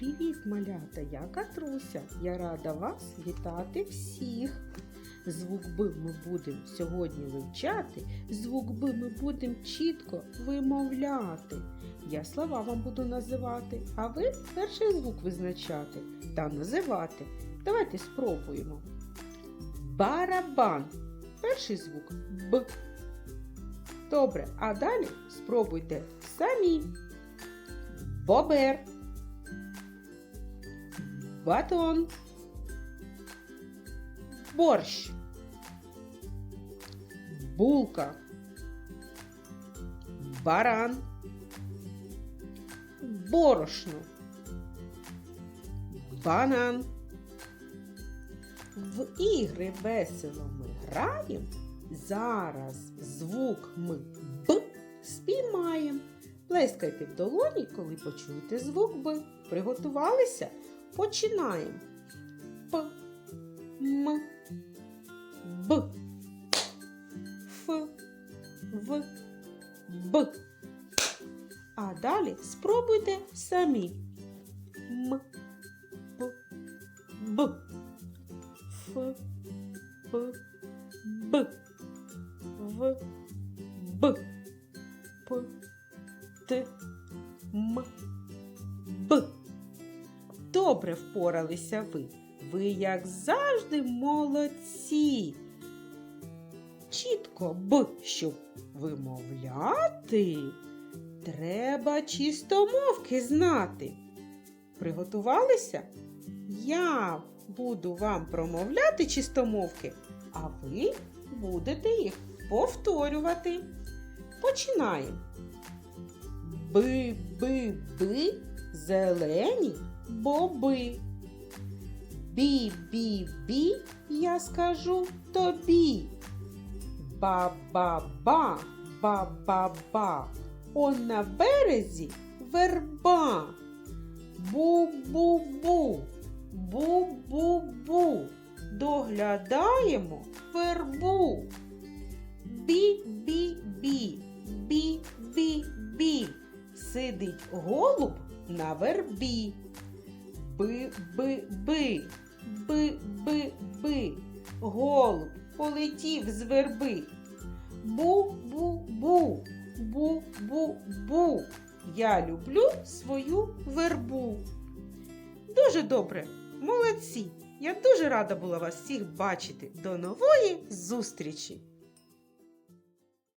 Привіт, малята! Я Катруся. Я рада вас вітати всіх. Звук Б ми будемо сьогодні вивчати. Звук Б ми будемо чітко вимовляти. Я слова вам буду називати, а ви перший звук визначати та називати. Давайте спробуємо. Барабан. Перший звук Б. Добре, а далі спробуйте самі. Бобер. Батон. Борщ. Булка. Баран. Борошно. Банан. В ігри весело ми граємо. Зараз звук ми Б спіймаємо. Плескайте в долоні, коли почуєте звук Б. Приготувалися? Починаємо. П, М, Б, Ф, В, Б. А далі спробуйте самі. М, П, Б, Ф, П, Б, В, Б, П, Добре впоралися ви. Ви, як завжди, молодці. Чітко Б, щоб вимовляти, треба чистомовки знати. Приготувалися? Я буду вам промовляти чистомовки, а ви будете їх повторювати. Починаємо. Би-би-би, зелені боби. Бі-бі-бі, я скажу тобі. Ба-ба-ба, ба-ба-ба, он на березі верба. Бу-бу-бу, бу-бу-бу, доглядаємо вербу. Бі-бі-бі, бі-бі-бі, сидить голуб на вербі. Би-би-би, би-би-би, голуб полетів з верби. Бу-бу-бу, бу-бу-бу. Я люблю свою вербу. Дуже добре, молодці! Я дуже рада була вас всіх бачити. До нової зустрічі!